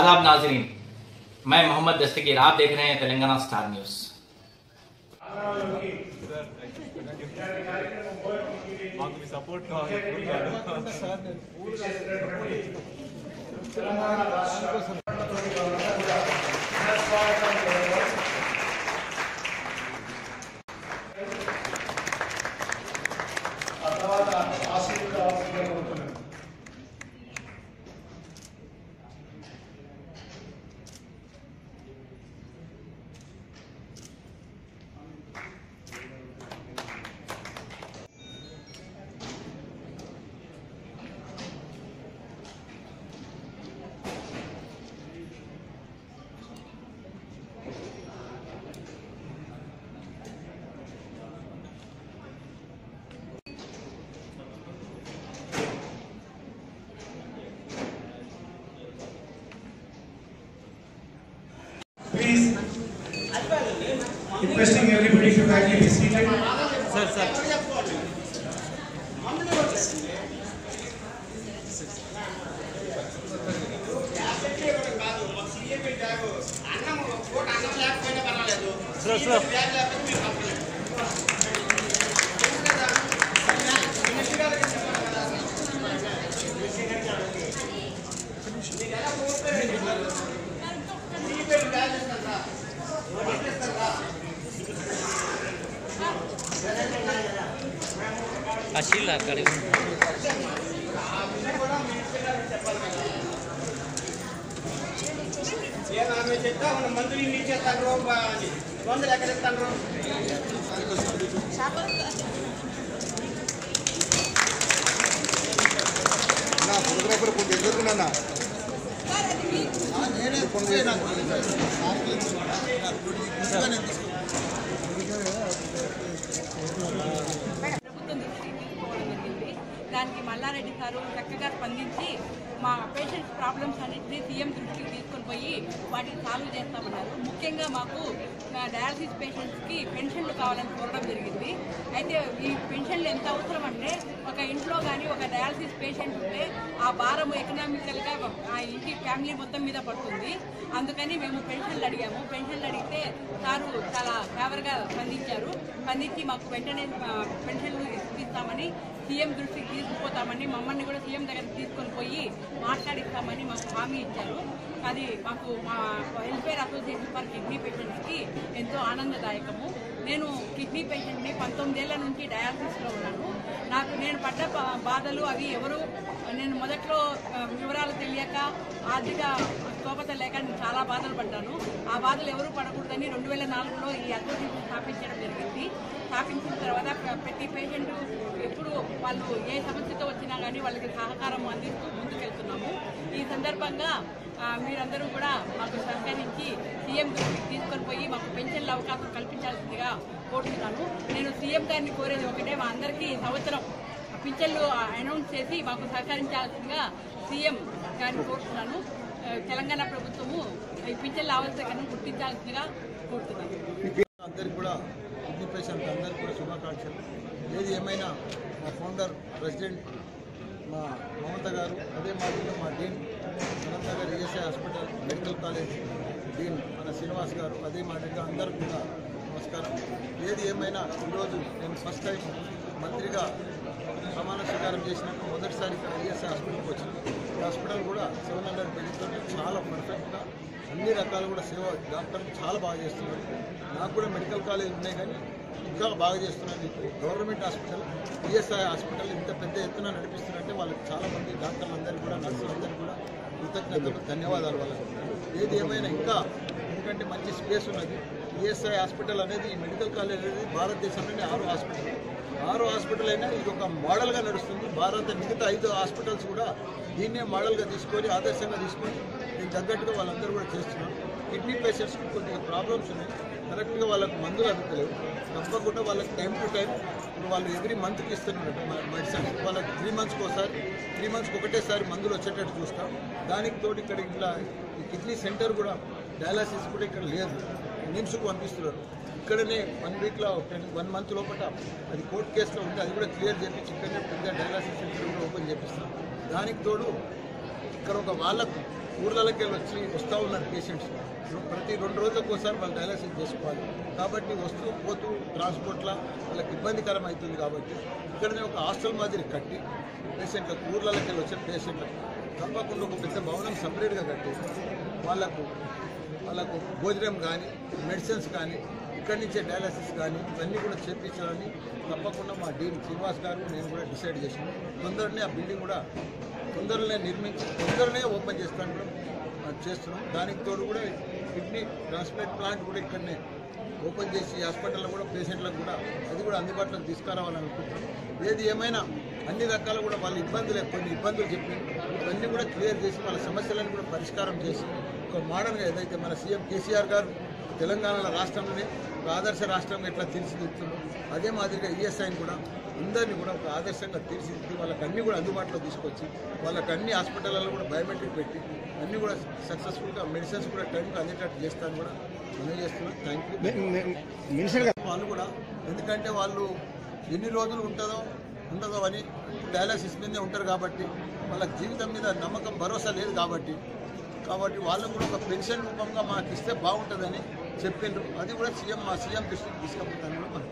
आदाब नाजरीन मैं मोहम्मद दस्तगीर आप देख रहे हैं तेलंगाना स्टार न्यूज़। మాకు requesting everybody to kindly be seated. Sir sir sir sir పశీలు అక్కడ మందులు ఇన్ని ఇచ్చేస్తాను మందులు ఎక్కడ ఇస్తాను నా ఫోటోగ్రాఫర్ కొంచెం ఎదుర్కొన్నా దృష్టికి తీసుకోవడం జరిగింది దానికి సారు చక్కగా స్పందించి మా పేషెంట్స్ ప్రాబ్లమ్స్ అన్నింటినీ సీఎం దృష్టికి తీసుకొని పోయి వాటిని సాల్వ్ చేస్తామన్నారు. ముఖ్యంగా మాకు డయాలసిస్ పేషెంట్స్కి పెన్షన్లు కావాలని కోరడం జరిగింది. అయితే ఈ పెన్షన్లు ఎంత అవసరం అంటే ఒక ఇంట్లో కానీ ఒక డయాలసిస్ పేషెంట్ ఉంటే ఆ భారం ఎకనామికల్గా ఆ ఇంటి ఫ్యామిలీ మొత్తం మీద పడుతుంది. అందుకని మేము పెన్షన్లు అడిగాము. పెన్షన్లు అడిగితే సారు చాలా ఫేవర్గా స్పందించారు. స్పందించి మాకు వెంటనే పెన్షన్లు ఇస్తామని సీఎం దృష్టికి తీసుకుపోతామని మమ్మల్ని కూడా సీఎం దగ్గరికి తీసుకొని పోయి మాట్లాడిస్తామని మాకు హామీ ఇచ్చారు. అది మాకు మా వెల్ఫేర్ అసోసియేషన్ ఫర్ కిడ్నీ పేషెంట్స్కి ఎంతో ఆనందదాయకము. నేను కిడ్నీ పేషెంట్ని పంతొమ్మిదేళ్ళ నుంచి డయాలసిస్లో ఉన్నాను. నాకు నేను పడ్డ బా- బాధలు అవి ఎవరు నేను మొదట్లో వివరాలు తెలియక ఆర్థిక స్తోమత లేక నేను చాలా బాధలు పడ్డాను. ఆ బాధలు ఎవరు పడకూడదని రెండు వేల నాలుగులో ఈ అసోసియేషన్ స్థాపించడం జరిగింది. స్థాపించిన తర్వాత ప్రతి పేషెంట్ ఎప్పుడు వాళ్ళు ఏ సమస్యతో వచ్చినా కానీ వాళ్ళకి సహకారం అందిస్తూ ముందుకెళ్తున్నాము. ఈ సందర్భంగా మీరందరూ కూడా మాకు సహకరించి సీఎం దృష్టికి తీసుకొని పోయి మాకు పెన్షన్ల అవకాశం కల్పించాల్సిందిగా కోరుతున్నాను. నేను సీఎం గారిని కోరేది ఒకటే మా అందరికీ సంవత్సరం పింఛన్లు అనౌన్స్ చేసి మాకు సహకరించాల్సిందిగా సీఎం గారిని కోరుతున్నాను. తెలంగాణ ప్రభుత్వము ఈ పింఛన్ల ఆవశ్యకతను గుర్తించాల్సిందిగా కోరుతున్నాను. అందరికీ కూడా కిడ్నీ పేషెంట్ అందరికి కూడా శుభాకాంక్షలు. ఏది ఏమైనా మా ఫౌండర్ ప్రెసిడెంట్ మా మమత గారు అదే మాదిరిగా మా dean Anantha garu ESI hospital medical college dean మన శ్రీనివాస్ గారు అదే మాదిరిగా అందరూ కూడా నమస్కారం. ఏది ఏమైనా ఈరోజు నేను ఫస్ట్ టైం మంత్రిగా ప్రమాణ స్వీకారం చేసినాక మొదటిసారి ఇక్కడ ఈఎస్ఐ హాస్పిటల్కి వచ్చిన. ఈ హాస్పిటల్ కూడా సెవెన్ హండ్రెడ్ బెడ్స్తో చాలా పర్ఫెక్ట్గా అన్ని రకాలు కూడా సేవ డాక్టర్లు చాలా బాగా చేస్తున్నారు. నాకు కూడా మెడికల్ కాలేజ్ ఉన్నాయి కానీ ఇంకా బాగా చేస్తున్నారు. ఇప్పుడు గవర్నమెంట్ హాస్పిటల్ ఈఎస్ఐ హాస్పిటల్ ఇంత పెద్ద ఎత్తున నడిపిస్తున్నారంటే వాళ్ళకి చాలామంది డాక్టర్లు అందరూ కూడా నర్సులందరూ కూడా కృతజ్ఞతలు ధన్యవాదాలు వాళ్ళకి. ఏది ఏమైనా ఇంకా ఎందుకంటే మంచి స్పేస్ ఉన్నది. ఈఎస్ఐ హాస్పిటల్ అనేది ఈ మెడికల్ కాలేజ్ అనేది భారతదేశంలోనే ఆరు హాస్పిటల్. ఆరు హాస్పిటల్ అయినా ఇది ఒక మోడల్గా నడుస్తుంది. భారత మిగతా ఐదు హాస్పిటల్స్ కూడా దీన్నే మోడల్గా తీసుకొని ఆదర్శంగా తీసుకొని దీనికి తగ్గట్టుగా వాళ్ళందరూ కూడా చేస్తున్నారు. కిడ్నీ పేషెంట్స్కి కొద్దిగా ప్రాబ్లమ్స్ ఉన్నాయి. కరెక్ట్గా వాళ్ళకు మందులు అందుతలేవు తప్పకుండా వాళ్ళకి టైం టు టైం ఇప్పుడు వాళ్ళు ఎవ్రీ మంత్కి ఇస్తున్నారు. మెడిసిన్ వాళ్ళకి త్రీ మంత్స్కి ఒకసారి త్రీ మంత్స్కి ఒకటేసారి మందులు వచ్చేటట్టు చూస్తాం. దానికి తోడు ఇక్కడ ఇట్లా ఈ కిడ్నీ సెంటర్ కూడా డయాలసిస్ కూడా ఇక్కడ లేదు. నిమ్స్కు పంపిస్తున్నారు. ఇక్కడనే వన్ వీక్లో వన్ మంత్ లోపల అది కోర్టు కేసులో ఉంటే అది కూడా క్లియర్ చేపించి ఇక్కడనే పెద్ద డయాలసిస్ సెంటర్ కూడా ఓపెన్ చేపిస్తాం. దానికి తోడు ఇక్కడ ఒక వాళ్ళకు ఊర్లలోకి వెళ్ళి వచ్చి వస్తూ ఉన్నారు పేషెంట్స్ ప్రతి రెండు రోజులకు ఒకసారి వాళ్ళు డయాలసిస్ చేసుకోవాలి. కాబట్టి వస్తూ పోతూ ట్రాన్స్పోర్ట్లో వాళ్ళకి ఇబ్బందికరం అవుతుంది కాబట్టి ఇక్కడనే ఒక హాస్టల్ మాదిరి కట్టి పేషెంట్లకు ఊర్లలోకి వెళ్ళి వచ్చే పేషెంట్లకు తప్పకుండా ఒక పెద్ద భవనం సపరేట్గా కట్టి వాళ్ళకు వాళ్ళకు భోజనం కానీ మెడిసిన్స్ కానీ ఇక్కడి నుంచే డయాలసిస్ కానీ ఇవన్నీ కూడా చేర్పించాలని తప్పకుండా మా డీన్ శ్రీనివాస్ గారు నేను కూడా డిసైడ్ చేసాను తొందరనే ఆ బిల్డింగ్ కూడా తొందరనే నిర్మించి తొందరనే ఓపెన్ చేస్తాను చేస్తున్నాం. దానికి తోడు కూడా కిడ్నీ ట్రాన్స్ప్లాంట్ ప్లాంట్ కూడా ఇక్కడనే ఓపెన్ చేసి హాస్పిటల్లో కూడా పేషెంట్లకు కూడా అది కూడా అందుబాటులోకి తీసుకురావాలని అనుకుంటున్నాం. ఏది ఏమైనా అన్ని రకాల కూడా వాళ్ళ ఇబ్బందులు కొన్ని ఇబ్బందులు చెప్పి ఇవన్నీ కూడా క్లియర్ చేసి వాళ్ళ సమస్యలను కూడా పరిష్కారం చేసి ఒక మోడర్న్గా ఏదైతే మన సీఎం కేసీఆర్ గారు తెలంగాణ రాష్ట్రంలోనే ఒక ఆదర్శ రాష్ట్రంగా ఎట్లా తీర్చిదిద్దుతుందో అదే మాదిరిగా ఈఎస్ఐని కూడా అందరినీ కూడా ఒక ఆదర్శంగా తీర్చిదిద్ది వాళ్ళకి అన్ని కూడా అందుబాటులో తీసుకొచ్చి వాళ్ళకి అన్ని హాస్పిటల్లో కూడా బయోమెట్రిక్ పెట్టి అన్ని కూడా సక్సెస్ఫుల్గా మెడిసిన్స్ కూడా టైంకి అందేటట్టు చేస్తాను కూడా మనం చేస్తున్నాం థ్యాంక్ యూ వాళ్ళు కూడా ఎందుకంటే వాళ్ళు ఎన్ని రోజులు ఉంటుందో ఉండదో అని డయాలసిస్ మీదే ఉంటారు కాబట్టి వాళ్ళ జీవితం మీద నమ్మకం భరోసా లేదు కాబట్టి కాబట్టి వాళ్ళకు కూడా ఒక పెన్షన్ రూపంగా మాకు ఇస్తే బాగుంటుందని చెప్పిండ్రు అది కూడా సీఎం మా సీఎం దృష్టికి తీసుకెళ్తాను కూడా మనం